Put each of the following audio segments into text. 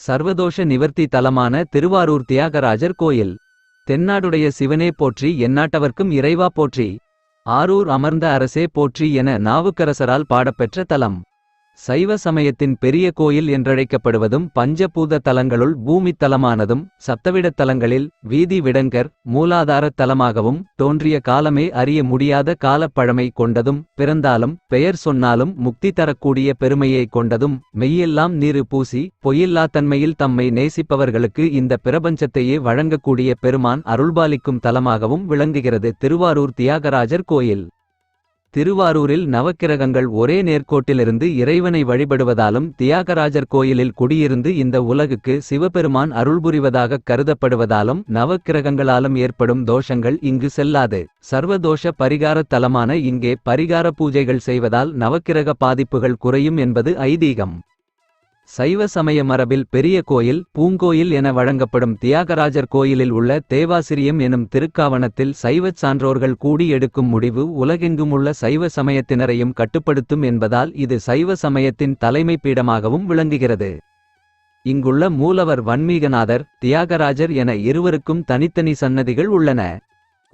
சர்வதோஷ நிவர்த்தி தலமான திருவாரூர் தியாகராஜர் கோயில். தென்னாடுடைய சிவனே போற்றி எந்நாட்டவர்க்கும் இறைவா போற்றி. ஆரூர் அமர்ந்த அரசே போற்றி என நாவுக்கரசரால் பாடப்பெற்ற தலம். சைவ சமயத்தின் பெரிய கோயில் என்றழைக்கப்படுவதும் பஞ்சபூத தலங்களுள் பூமித் தலமானதும் சப்தவிடத் தலங்களில் வீதி விடங்கர் மூலாதாரத் தலமாகவும் தோன்றிய காலமே அறிய முடியாத காலப்பழமை கொண்டதும் பிறந்தாலும் பெயர் சொன்னாலும் முக்தி தரக்கூடிய பெருமையை கொண்டதும் மெய்யெல்லாம் நீரு பூசி பொய்யில்லா தன்மையில் தம்மை நேசிப்பவர்களுக்கு இந்த பிரபஞ்சத்தையே வழங்கக்கூடிய பெருமான் அருள்பாலிக்கும் தலமாகவும் விளங்குகிறது திருவாரூர் தியாகராஜர் கோயில். திருவாரூரில் நவக்கிரகங்கள் ஒரே நேர்கோட்டிலிருந்து இறைவனை வழிபடுவதாலும் தியாகராஜர் கோயிலில் குடியிருந்து இந்த உலகுக்கு சிவபெருமான் அருள்புரிவதாகக் கருதப்படுவதாலும் நவக்கிரகங்களாலும் ஏற்படும் தோஷங்கள் இங்கு செல்லாது. சர்வதோஷ பரிகாரத் தலமான இங்கே பரிகார பூஜைகள் செய்வதால் நவக்கிரக பாதிப்புகள் குறையும் என்பது ஐதீகம். சைவ சமய மரபில் பெரிய கோயில் பூங்கோயில் என வழங்கப்படும் தியாகராஜர் கோயிலில் உள்ள தேவாசிரியம் எனும் திருக்காவணத்தில் சைவச் சான்றோர்கள் கூடி எடுக்கும் முடிவு உலகெங்குமுள்ள சைவ சமயத்தினரையும் கட்டுப்படுத்தும் என்பதால் இது சைவ சமயத்தின் தலைமை பீடமாகவும் விளங்குகிறது. இங்குள்ள மூலவர் வன்மீகநாதர் தியாகராஜர் என இருவருக்கும் தனித்தனி சன்னதிகள் உள்ளன.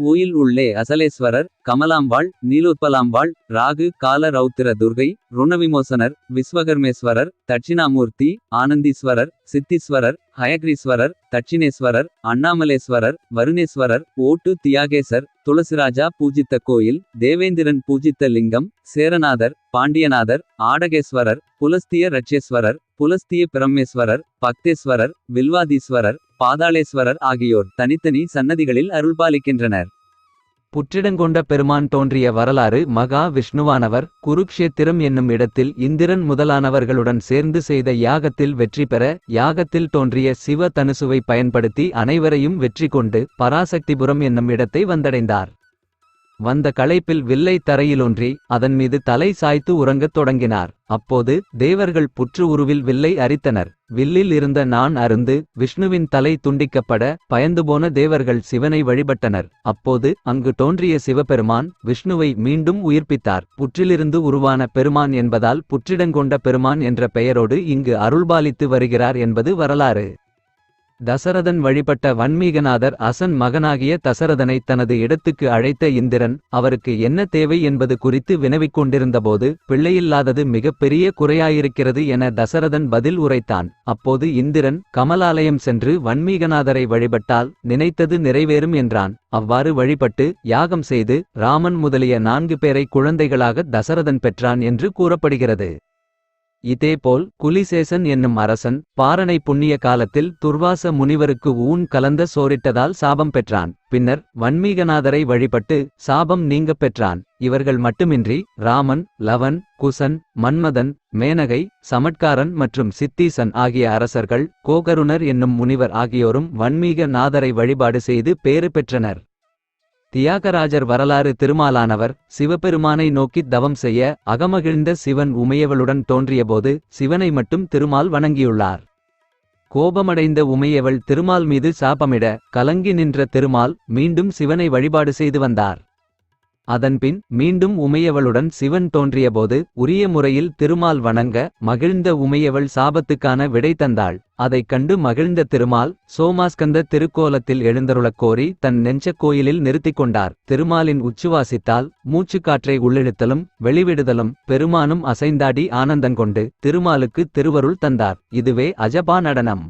கோயில் உள்ளே அசலேஸ்வரர் கமலாம்பாள் நீலோத்பலாம்பாள் ராகு கால ரௌத்திர துர்கை ருணவிமோசனர் விஸ்வகர்மேஸ்வரர் தட்சிணாமூர்த்தி ஆனந்தீஸ்வரர் சித்தீஸ்வரர் ஹயக்ரீஸ்வரர் தட்சிணேஸ்வரர் அண்ணாமலேஸ்வரர் வருணேஸ்வரர் ஓட்டு தியாகேசர் துளசிராஜா பூஜித்த கோயில் தேவேந்திரன் பூஜித்த லிங்கம் சேரநாதர் பாண்டியநாதர் ஆடகேஸ்வரர் புலஸ்திய ரட்சேஸ்வரர் புலஸ்திய பிரம்மேஸ்வரர் பக்தேஸ்வரர் வில்வாதீஸ்வரர் பாதாளேஸ்வரர் ஆகியோர் தனித்தனி சன்னதிகளில் அருள்பாலிக்கின்றனர். புற்றிடங்கொண்ட பெருமான் தோன்றிய வரலாறு மகா விஷ்ணுவானவர் குருக்ஷேத்திரம் என்னும் இடத்தில் இந்திரன் முதலானவர்களுடன் சேர்ந்து செய்த யாகத்தில் வெற்றி பெற யாகத்தில் தோன்றிய சிவ தனுசுவை பயன்படுத்தி அனைவரையும் வெற்றி கொண்டு பராசக்திபுரம் என்னும் இடத்தை வந்தடைந்தார். வந்த களைப்பில் வில்லை தரையிலொன்றி அதன் மீது தலை சாய்த்து உறங்கத் தொடங்கினார். அப்போது தேவர்கள் புற்று உருவில் வில்லை அரித்தனர். வில்லில் இருந்த நான் அருந்து விஷ்ணுவின் தலை துண்டிக்கப்பட பயந்துபோன தேவர்கள் சிவனை வழிபட்டனர். அப்போது அங்கு தோன்றிய சிவபெருமான் விஷ்ணுவை மீண்டும் உயிர்ப்பித்தார். புற்றிலிருந்து உருவான பெருமான் என்பதால் புற்றிடங்கொண்ட பெருமான் என்ற பெயரோடு இங்கு அருள்பாலித்து வருகிறார் என்பது வரலாறு. தசரதன் வழிபட்ட வன்மீகநாதர் அசன் மகனாகிய தசரதனை தனது இடத்துக்கு அழைத்த இந்திரன் அவருக்கு என்ன தேவை என்பது குறித்து வினவிக் கொண்டிருந்தபோது பிள்ளையில்லாதது மிகப்பெரிய குறையாயிருக்கிறது என தசரதன் பதில் உரைத்தான். அப்போது இந்திரன் கமலாலயம் சென்று வன்மீகநாதரை வழிபட்டால் நினைத்தது நிறைவேறும் என்றான். அவ்வாறு வழிபட்டு யாகம் செய்து ராமன் முதலிய நான்கு பேரை குழந்தைகளாக தசரதன் பெற்றான் என்று கூறப்படுகிறது. இதேபோல் குலிசேசன் என்னும் அரசன் பாரனை புண்ணிய காலத்தில் துர்வாச முனிவருக்கு ஊன் கலந்த சோரிட்டதால் சாபம் பெற்றான். பின்னர் வன்மீகநாதரை வழிபட்டு சாபம் நீங்கப் பெற்றான். இவர்கள் மட்டுமின்றி ராமன் லவன் குசன் மன்மதன் மேனகை சமட்காரன் மற்றும் சித்தீசன் ஆகிய அரசர்கள் கோகருணர் என்னும் முனிவர் ஆகியோரும் வன்மீக நாதரை வழிபாடு செய்து பேறு பெற்றனர். தியாகராஜர் வரலாறு திருமாலானவர் சிவபெருமானை நோக்கித் தவம் செய்ய அகமகிழ்ந்த சிவன் உமையவளுடன் தோன்றியபோது சிவனை மட்டும் திருமால் வணங்கியுள்ளார். கோபமடைந்த உமையவள் திருமால் மீது சாபமிட கலங்கி நின்ற திருமால் மீண்டும் சிவனை வழிபாடு செய்து வந்தார். அதன்பின் மீண்டும் உமையவளுடன் சிவன் தோன்றியபோது உரிய முறையில் திருமால் வணங்க மகிழ்ந்த உமையவள் சாபத்துக்கான விடை தந்தாள். அதைக் கண்டு மகிழ்ந்த திருமால் சோமாஸ்கந்த திருக்கோலத்தில் எழுந்தருளக் கோரி தன் நெஞ்சக் கோயிலில் நிறுத்திக் கொண்டார். திருமாலின் உச்சுவாசித்தால் மூச்சுக்காற்றை உள்ளிழுத்தலும் வெளிவிடுதலும் பெருமானும் அசைந்தாடி ஆனந்தங்கொண்டு திருமாலுக்கு திருவருள் தந்தார். இதுவே அஜபா நடனம்.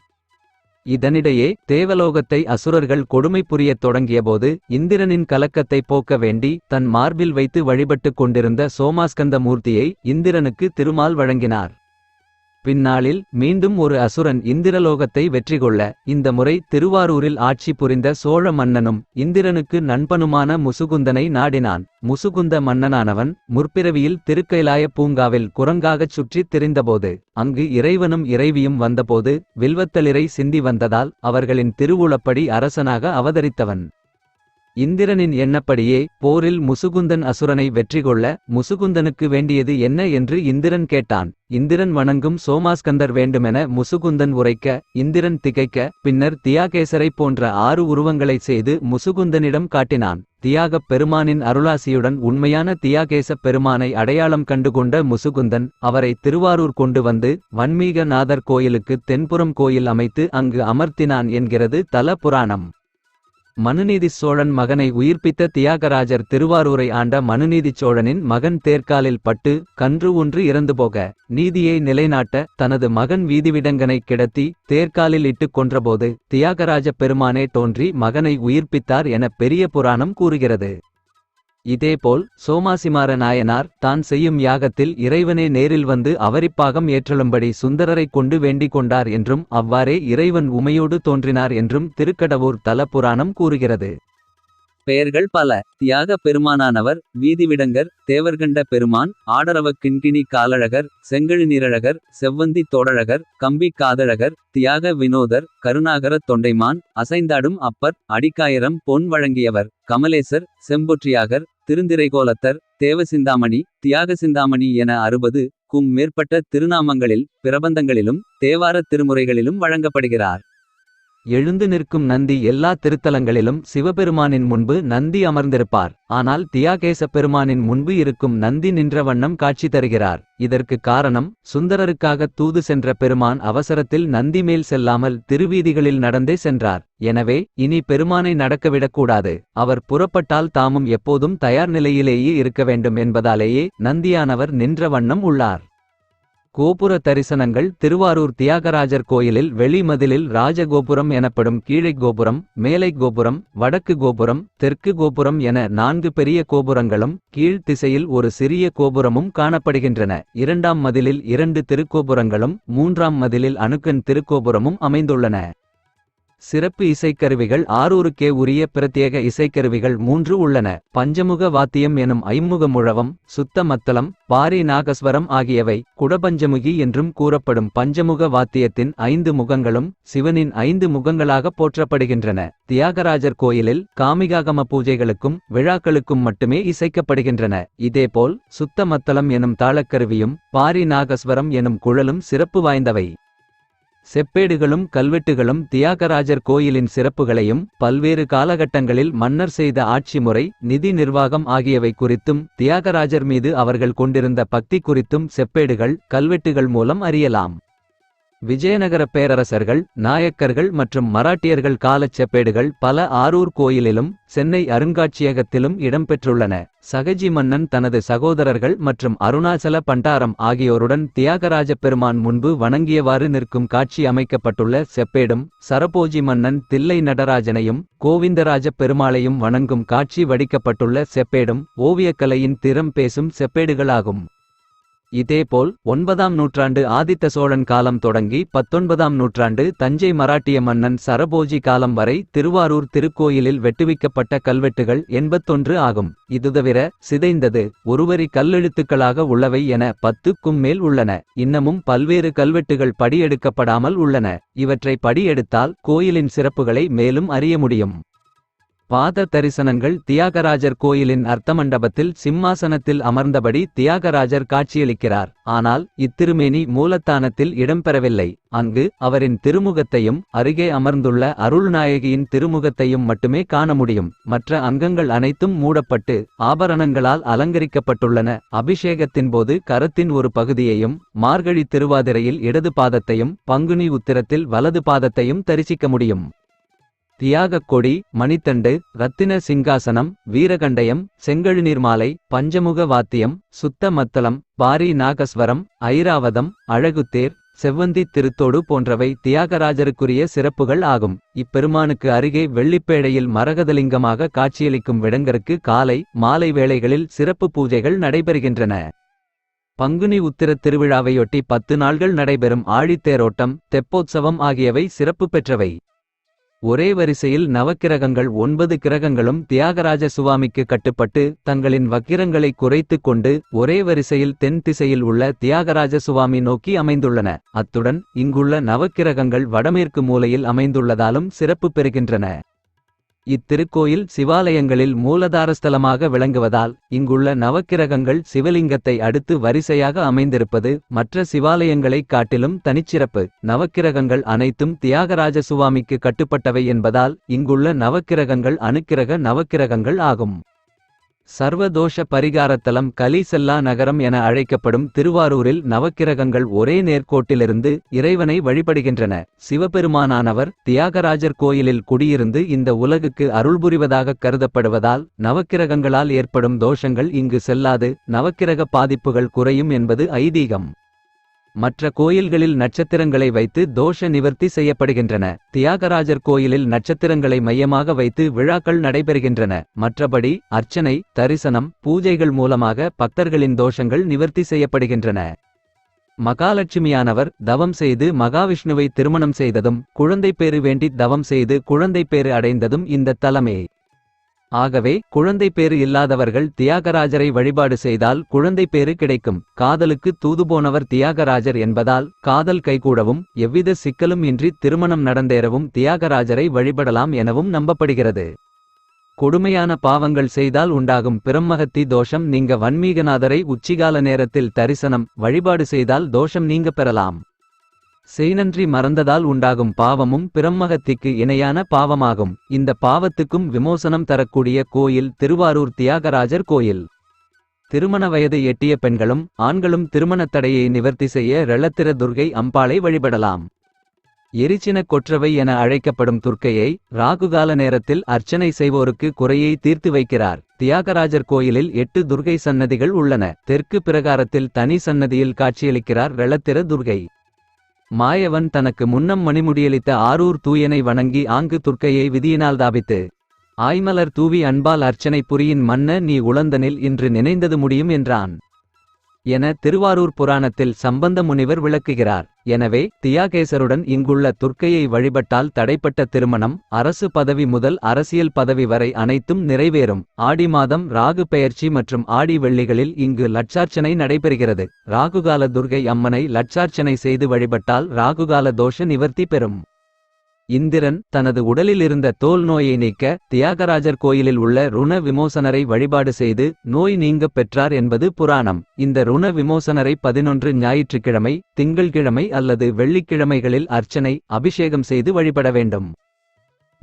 இதனிடையே தேவலோகத்தை அசுரர்கள் கொடுமை புரியத் தொடங்கியபோது இந்திரனின் கலக்கத்தை போக்க வேண்டி தன் மார்பில் வைத்து வழிபட்டுக் கொண்டிருந்த சோமாஸ்கந்த மூர்த்தியை இந்திரனுக்கு திருமால் வழங்கினார். பின்னாளில் மீண்டும் ஒரு அசுரன் இந்திரலோகத்தை வெற்றி கொள்ள இந்த முறை திருவாரூரில் ஆட்சி புரிந்த சோழ மன்னனும் இந்திரனுக்கு நண்பனுமான முசுகுந்தனை நாடினான். முசுகுந்த மன்னனானவன் முற்பிறவியில் திருக்கைலாய பூங்காவில் குரங்காகச் சுற்றித் திரிந்தபோது அங்கு இறைவனும் இறைவியும் வந்தபோது வில்வத்தளிரை சிந்தி வந்ததால் அவர்களின் திருவுளப்படி அரசனாக அவதரித்தவன். இந்திரனின் எண்ணப்படியே போரில் முசுகுந்தன் அசுரனை வெற்றி கொள்ள முசுகுந்தனுக்கு வேண்டியது என்ன என்று இந்திரன் கேட்டான். இந்திரன் வணங்கும் சோமாஸ்கந்தர் வேண்டுமென முசுகுந்தன் உரைக்க இந்திரன் திகைக்க பின்னர் தியாகேசரை போன்ற ஆறு உருவங்களைச் செய்து முசுகுந்தனிடம் காட்டினான். தியாகப் பெருமானின் அருளாசியுடன் உண்மையான தியாகேசப் பெருமானை அடையாளம் கண்டுகொண்ட முசுகுந்தன் அவரை திருவாரூர் கொண்டு வந்து வன்மீகநாதர் கோயிலுக்கு தென்புறம் கோயில் அமைத்து அங்கு அமர்த்தினான் என்கிறது தல புராணம் மனுநீதி சோழன் மகனை உயிர்ப்பித்த தியாகராஜர் திருவாரூரை ஆண்ட மனுநீதிச் சோழனின் மகன் தேர்காலில் பட்டு கன்று ஒன்று இறந்து போக நீதியை நிலைநாட்ட தனது மகன் வீதிவிடங்கனை கிடத்தி தேர்காலில் இட்டுக் கொன்றபோது தியாகராஜ பெருமானே தோன்றி மகனை உயிர்ப்பித்தார் என பெரிய புராணம் கூறுகிறது. இதேபோல் சோமாசிமார நாயனார் தான் செய்யும் யாகத்தில் இறைவனே நேரில் வந்து அவரிப்பாகம் ஏற்றலும்படி சுந்தரரைக் கொண்டு வேண்டிக் கொண்டார் என்றும் அவ்வாறே இறைவன் உமையோடு தோன்றினார் என்றும் திருக்கடவூர் தல புராணம் கூறுகிறது. பெயர்கள் பல. தியாக பெருமானானவர் வீதிவிடங்கர் தேவர்கண்ட பெருமான் ஆடரவ கிண்கிணி காலழகர் செங்கழு நீரழகர் செவ்வந்தி தோடழகர் கம்பி காதழகர் தியாக வினோதர் கருணாகர தொண்டைமான் அசைந்தாடும் அப்பர் அடிக்காயிரம் பொன் வழங்கியவர் கமலேசர் செம்பொற்றியாகர் திருந்திரைகோலத்தர் தேவசிந்தாமணி தியாக சிந்தாமணி என அறுபது கும் மேற்பட்ட திருநாமங்களில் பிரபந்தங்களிலும் தேவாரத் திருமுறைகளிலும் வழங்கப்படுகிறார். எழுந்து நிற்கும் நந்தி எல்லா திருத்தலங்களிலும் சிவபெருமானின் முன்பு நந்தி அமர்ந்திருப்பார். ஆனால் தியாகேசப் பெருமானின் முன்பு இருக்கும் நந்தி நின்ற வண்ணம் காட்சி தருகிறார். இதற்கு காரணம் சுந்தரருக்காக தூது சென்ற பெருமான் அவசரத்தில் நந்தி மேல் செல்லாமல் திருவீதிகளில் நடந்தே சென்றார். எனவே இனி பெருமானை நடக்கவிடக்கூடாது அவர் புறப்பட்டால் தாமும் எப்போதும் தயார் நிலையிலேயே இருக்க வேண்டும் என்பதாலேயே நந்தியானவர் நின்ற வண்ணம் உள்ளார். கோபுர தரிசனங்கள் திருவாரூர் தியாகராஜர் கோயிலில் வெளிமதிலில் ராஜகோபுரம் எனப்படும் கீழைக் கோபுரம் மேலைக் கோபுரம் வடக்கு கோபுரம் தெற்கு கோபுரம் என நான்கு பெரிய கோபுரங்களும் கீழ் திசையில் ஒரு சிறிய கோபுரமும் காணப்படுகின்றன. இரண்டாம் மதிலில் இரண்டு திருக்கோபுரங்களும் மூன்றாம் மதிலில் அணுக்கன் திருக்கோபுரமும் அமைந்துள்ளன. சிறப்பு இசைக்கருவிகள் ஆரூருக்கே உரிய பிரத்யேக இசைக்கருவிகள் மூன்று உள்ளன. பஞ்சமுக வாத்தியம் எனும் ஐம்முக முழவம் சுத்த மத்தளம் பாரி நாகஸ்வரம் ஆகியவை குடபஞ்சமுகி என்றும் கூறப்படும். பஞ்சமுக வாத்தியத்தின் ஐந்து முகங்களும் சிவனின் ஐந்து முகங்களாக போற்றப்படுகின்றன. தியாகராஜர் கோயிலில் காமிகாகம பூஜைகளுக்கும் விழாக்களுக்கும் மட்டுமே இசைக்கப்படுகின்றன. இதேபோல் சுத்த மத்தளம் எனும் தாளக்கருவியும் பாரி நாகஸ்வரம் எனும் குழலும் சிறப்பு வாய்ந்தவை. செப்பேடுகளும் கல்வெட்டுகளும் தியாகராஜர் கோயிலின் சிறப்புகளையும் பல்வேறு காலகட்டங்களில் மன்னர் செய்த ஆட்சி முறை நிதி நிர்வாகம் ஆகியவை குறித்தும் தியாகராஜர் மீது அவர்கள் கொண்டிருந்த பக்தி குறித்தும் செப்பேடுகள் கல்வெட்டுகள் மூலம் அறியலாம். விஜயநகர பேரரசர்கள் நாயக்கர்கள் மற்றும் மராட்டியர்கள் காலச் செப்பேடுகள் பல ஆரூர் கோயிலிலும் சென்னை அருங்காட்சியகத்திலும் இடம்பெற்றுள்ளன. சகஜி மன்னன் தனது சகோதரர்கள் மற்றும் அருணாச்சல பண்டாரம் ஆகியோருடன் தியாகராஜ பெருமான் முன்பு வணங்கியவாறு நிற்கும் காட்சி அமைக்கப்பட்டுள்ள செப்பேடும் சரபோஜி மன்னன் தில்லை நடராஜனையும் கோவிந்தராஜ பெருமாளையும் வணங்கும் காட்சி வடிக்கப்பட்டுள்ள செப்பேடும் ஓவியக்கலையின் திறம் பேசும் செப்பேடுகளாகும். இதேபோல் ஒன்பதாம் நூற்றாண்டு ஆதித்த சோழன் காலம் தொடங்கி பத்தொன்பதாம் நூற்றாண்டு தஞ்சை மராட்டிய மன்னன் சரபோஜி காலம் வரை திருவாரூர் திருக்கோயிலில் வெட்டுவிக்கப்பட்ட கல்வெட்டுகள் எண்பத்தொன்று ஆகும். இதுதவிர சிதைந்தது ஒருவரி கல்லெழுத்துக்களாக உள்ளவை என பத்துக்கும் மேல் உள்ளன. இன்னமும் பல்வேறு கல்வெட்டுகள் படியெடுக்கப்படாமல் உள்ளன. இவற்றை படியெடுத்தால் கோயிலின் சிறப்புகளை மேலும் அறிய முடியும். பாத தரிசனங்கள் தியாகராஜர் கோயிலின் அர்த்தமண்டபத்தில் சிம்மாசனத்தில் அமர்ந்தபடி தியாகராஜர் காட்சியளிக்கிறார். ஆனால் இத்திருமேனி மூலத்தானத்தில் இடம்பெறவில்லை. அங்கு அவரின் திருமுகத்தையும் அருகே அமர்ந்துள்ள அருள்நாயகியின் திருமுகத்தையும் மட்டுமே காண முடியும். மற்ற அங்கங்கள் அனைத்தும் மூடப்பட்டு ஆபரணங்களால் அலங்கரிக்கப்பட்டுள்ளன. அபிஷேகத்தின்போது கரத்தின் ஒரு பகுதியையும் மார்கழி திருவாதிரையில் இடது பாதத்தையும் பங்குனி உத்திரத்தில் வலது பாதத்தையும் தரிசிக்க முடியும். தியாகக் கொடி மணித்தண்டு ரத்தின சிங்காசனம் வீரகண்டயம் செங்கழுநீர்மாலை பஞ்சமுக வாத்தியம் சுத்த மத்தளம் பாரி நாகஸ்வரம் ஐராவதம் அழகுத்தேர் செவ்வந்தி திருத்தோடு போன்றவை தியாகராஜருக்குரிய சிறப்புகள் ஆகும். இப்பெருமானுக்கு அருகே வெள்ளிப்பேழையில் மரகதலிங்கமாக காட்சியளிக்கும் விடங்கருக்கு காலை மாலை வேளைகளில் சிறப்பு பூஜைகள் நடைபெறுகின்றன. பங்குனி உத்திர திருவிழாவையொட்டி பத்து நாள்கள் நடைபெறும் ஆழித்தேரோட்டம் தெப்போத்சவம் ஆகியவை சிறப்பு பெற்றவை. ஒரே வரிசையில் நவக்கிரகங்கள் ஒன்பது கிரகங்களும் தியாகராஜ சுவாமிக்கு கட்டுப்பட்டு தங்களின் வக்கிரங்களை குறைத்துக் கொண்டு ஒரே வரிசையில் தென் திசையில் உள்ள தியாகராஜ சுவாமி நோக்கி அமைந்துள்ளன. அத்துடன் இங்குள்ள நவக்கிரகங்கள் வடமேற்கு மூலையில் அமைந்துள்ளதாலும் சிறப்பு பெறுகின்றன. இத்திருக்கோயில் சிவாலயங்களில் மூலதாரஸ்தலமாக விளங்குவதால் இங்குள்ள நவக்கிரகங்கள் சிவலிங்கத்தை அடுத்து வரிசையாக அமைந்திருப்பது மற்ற சிவாலயங்களைக் காட்டிலும் தனிச்சிறப்பு. நவக்கிரகங்கள் அனைத்தும் தியாகராஜ சுவாமிக்கு கட்டுப்பட்டவை என்பதால் இங்குள்ள நவக்கிரகங்கள் அணுக்கிரக நவக்கிரகங்கள் ஆகும். சர்வதோஷ பரிகாரத்தலம் கலிசெல்லா நகரம் என அழைக்கப்படும் திருவாரூரில் நவக்கிரகங்கள் ஒரே நேர்கோட்டிலிருந்து இறைவனை வழிபடுகின்றன. சிவபெருமானானவர் தியாகராஜர் கோயிலில் குடியிருந்து இந்த உலகுக்கு அருள்புரிவதாகக் கருதப்படுவதால் நவக்கிரகங்களால் ஏற்படும் தோஷங்கள் இங்கு செல்லாது. நவக்கிரக பாதிப்புகள் குறையும் என்பது ஐதீகம். மற்ற கோயில்களில் நட்சத்திரங்களை வைத்து தோஷ நிவர்த்தி செய்யப்படுகின்றன. தியாகராஜர் கோயிலில் நட்சத்திரங்களை மையமாக வைத்து விழாக்கள் நடைபெறுகின்றன. மற்றபடி அர்ச்சனை தரிசனம் பூஜைகள் மூலமாக பக்தர்களின் தோஷங்கள் நிவர்த்தி செய்யப்படுகின்றன. மகாலட்சுமியானவர் தவம் செய்து மகாவிஷ்ணுவை திருமணம் செய்ததும் குழந்தைப்பேறு வேண்டி தவம் செய்து குழந்தைப்பேறு அடைந்ததும் இந்த தலமே. ஆகவே குழந்தைப்பேறு இல்லாதவர்கள் தியாகராஜரை வழிபாடு செய்தால் குழந்தைப்பேறு கிடைக்கும். காதலுக்கு தூதுபோனவர் தியாகராஜர் என்பதால் காதல் கைகூடவும் எவ்வித சிக்கலும் இன்றி திருமணம் நடந்தேறவும் தியாகராஜரை வழிபடலாம் எனவும் நம்பப்படுகிறது. கொடுமையான பாவங்கள் செய்தால் உண்டாகும் பிரம்மகத்தி தோஷம் நீங்க வன்மீகநாதரை உச்சிகால நேரத்தில் தரிசனம் வழிபாடு செய்தால் தோஷம் நீங்க பெறலாம். செய்நன்றி மறந்ததால் உண்டாகும் பாவமும் பிரம்மகத்திக்கு இணையான பாவமாகும். இந்த பாவத்துக்கும் விமோசனம் தரக்கூடிய கோயில் திருவாரூர் தியாகராஜர் கோயில். திருமண வயது எட்டிய பெண்களும் ஆண்களும் திருமணத் தடையை நிவர்த்தி செய்ய ரெளத்திர துர்கை அம்பாளை வழிபடலாம். எரிச்சின கொற்றவை என அழைக்கப்படும் துர்க்கையை ராகுகால நேரத்தில் அர்ச்சனை செய்வோருக்கு குறையை தீர்த்து வைக்கிறார். தியாகராஜர் கோயிலில் எட்டு துர்கை சன்னதிகள் உள்ளன. தெற்கு பிரகாரத்தில் தனி சன்னதியில் காட்சியளிக்கிறார் ரெளத்திர துர்கை. மாயவன் தனக்கு முன்னம் மணிமுடியளித்த ஆரூர் தூயனை வணங்கி ஆங்கு துர்க்கையை விதியினால் தாபித்து ஆய்மலர் தூவி அன்பால் அர்ச்சனை புரியின் மன்ன நீ உளந்தனில் இன்று நினைந்தது முடியும் என்றான். என திருவாரூர் புராணத்தில் சம்பந்த முனிவர் விளக்குகிறார். எனவே தியாகேசருடன் இங்குள்ள துர்க்கையை வழிபட்டால் தடைப்பட்ட திருமணம் அரசு பதவி முதல் அரசியல் பதவி வரை அனைத்தும் நிறைவேறும். ஆடி மாதம் ராகு பெயர்ச்சி மற்றும் ஆடி வெள்ளிகளில் இங்கு லட்சார்ச்சனை நடைபெறுகிறது. ராகுகால துர்கை அம்மனை லட்சார்ச்சனை செய்து வழிபட்டால் ராகுகால தோஷ நிவர்த்தி பெறும். இந்திரன் தனது உடலில் இருந்த தோல் நோயை நீக்க தியாகராஜர் கோயிலில் உள்ள ருண விமோசனரை வழிபாடு செய்து நோய் நீங்கப் பெற்றார் என்பது புராணம். இந்த ருண விமோசனரை பதினொன்று ஞாயிற்றுக்கிழமை திங்கள்கிழமை அல்லது வெள்ளிக்கிழமைகளில் அர்ச்சனை அபிஷேகம் செய்து வழிபட வேண்டும்.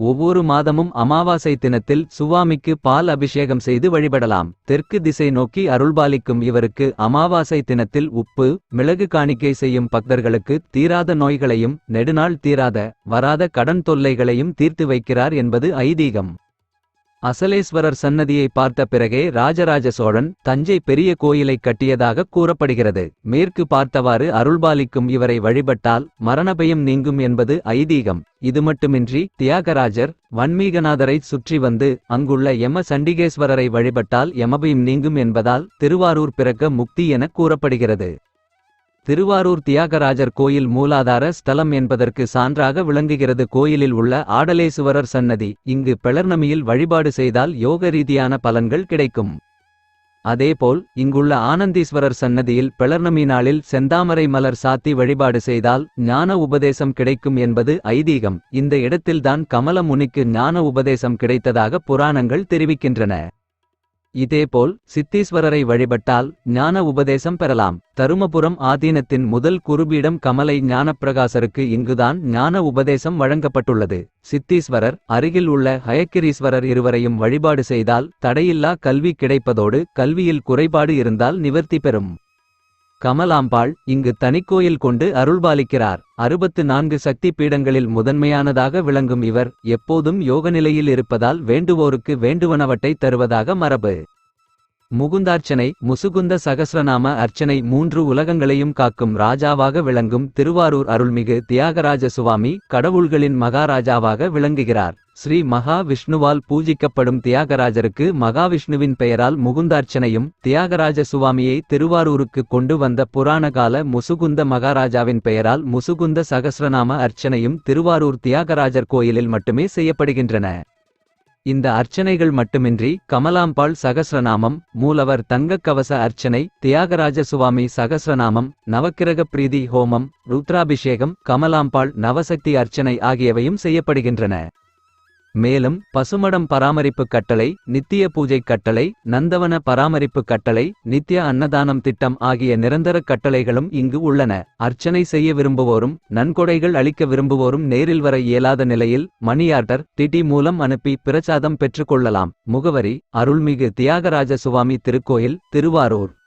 ஒவ்வொரு மாதமும் அமாவாசை தினத்தில் சுவாமிக்கு பால் அபிஷேகம் செய்து வழிபடலாம். தெற்கு திசை நோக்கி அருள்பாலிக்கும் இவருக்கு அமாவாசை தினத்தில் உப்பு மிளகு காணிக்கை செய்யும் பக்தர்களுக்கு தீராத நோய்களையும் நெடுநாள் தீராத வராத கடன் தொல்லைகளையும் தீர்த்து வைக்கிறார் என்பது ஐதீகம். அசலேஸ்வரர் சன்னதியை பார்த்த பிறகே ராஜராஜ சோழன் தஞ்சை பெரிய கோயிலை கட்டியதாக கூறப்படுகிறது. மேற்கு பார்த்தவாறு அருள்பாலிக்கும் இவரை வழிபட்டால் மரணபயம் நீங்கும் என்பது ஐதீகம். இது மட்டுமின்றி தியாகராஜர் வன்மீகநாதரை சுற்றி வந்து அங்குள்ள யம சண்டிகேஸ்வரரை வழிபட்டால் யமபயம் நீங்கும் என்பதால் திருவாரூர் பிறக்க முக்தி என கூறப்படுகிறது. திருவாரூர் தியாகராஜர் கோயில் மூலாதார ஸ்தலம் என்பதற்கு சான்றாக விளங்குகிறது. கோயிலில் உள்ள ஆடலேசுவரர் சன்னதி இங்கு பிளர்ணமியில் வழிபாடு செய்தால் யோக ரீதியான பலன்கள் கிடைக்கும். அதேபோல் இங்குள்ள ஆனந்தீஸ்வரர் சன்னதியில் பிளர்ணமி நாளில் செந்தாமரை மலர் சாத்தி வழிபாடு செய்தால் ஞான உபதேசம் கிடைக்கும் என்பது ஐதீகம். இந்த இடத்தில்தான் கமல முனிக்கு ஞான உபதேசம் கிடைத்ததாக புராணங்கள் தெரிவிக்கின்றன. இதேபோல் சித்தீஸ்வரரை வழிபட்டால் ஞான உபதேசம் பெறலாம். தருமபுரம் ஆதீனத்தின் முதல் குருபீடம் கமலை ஞானப்பிரகாசருக்கு இங்குதான் ஞான உபதேசம் வழங்கப்பட்டுள்ளது. சித்தீஸ்வரர் அருகில் உள்ள ஹயக்கிரீஸ்வரர் இருவரையும் வழிபாடு செய்தால் தடையில்லா கல்வி கிடைப்பதோடு கல்வியில் குறைபாடு இருந்தால் நிவர்த்தி பெறும். கமலாம்பாள் இங்கு தனிக்கோயில் கொண்டு அருள்பாலிக்கிறார். அறுபத்து நான்கு சக்தி பீடங்களில் முதன்மையானதாக விளங்கும் இவர் எப்போதும் யோக நிலையில் இருப்பதால் வேண்டுவோருக்கு வேண்டுவனவற்றை தருவதாக மரபு. முகுந்தார்ச்சனை முசுகுந்த சகஸ்ரநாம அர்ச்சனை மூன்று உலகங்களையும் காக்கும் ராஜாவாக விளங்கும் திருவாரூர் அருள்மிகு தியாகராஜ சுவாமி கடவுள்களின் மகாராஜாவாக விளங்குகிறார். ஸ்ரீ மகா விஷ்ணுவால் பூஜிக்கப்படும் தியாகராஜருக்கு மகாவிஷ்ணுவின் பெயரால் முகுந்தார்ச்சனையும் தியாகராஜ சுவாமியை திருவாரூருக்கு கொண்டு வந்த புராணகால முசுகுந்த மகாராஜாவின் பெயரால் முசுகுந்த சகஸ்ரநாம அர்ச்சனையும் திருவாரூர் தியாகராஜர் கோயிலில் மட்டுமே செய்யப்படுகின்றன. இந்த அர்ச்சனைகள் மட்டுமின்றி கமலாம்பாள் சகசிரநாமம் மூலவர் தங்கக் கவச அர்ச்சனை தியாகராஜ சுவாமி சகஸ்ரநாமம் நவக்கிரக பிரீதி ஹோமம் ருத்ராபிஷேகம் கமலாம்பாள் நவசக்தி அர்ச்சனை ஆகியவையும் செய்யப்படுகின்றன. மேலும் பசுமடம் பராமரிப்பு கட்டளை நித்திய பூஜை கட்டளை நந்தவன பராமரிப்பு கட்டளை நித்திய அன்னதானம் திட்டம் ஆகிய நிரந்தர கட்டளைகளும் இங்கு உள்ளன. அர்ச்சனை செய்ய விரும்புவோரும் நன்கொடைகள் அளிக்க விரும்புவோரும் நேரில் வர இயலாத நிலையில் மணியார்டர் டிடி மூலம் அனுப்பி பிரசாதம் பெற்றுக்கொள்ளலாம் முகவரி அருள்மிகு தியாகராஜ சுவாமி திருக்கோயில் திருவாரூர்.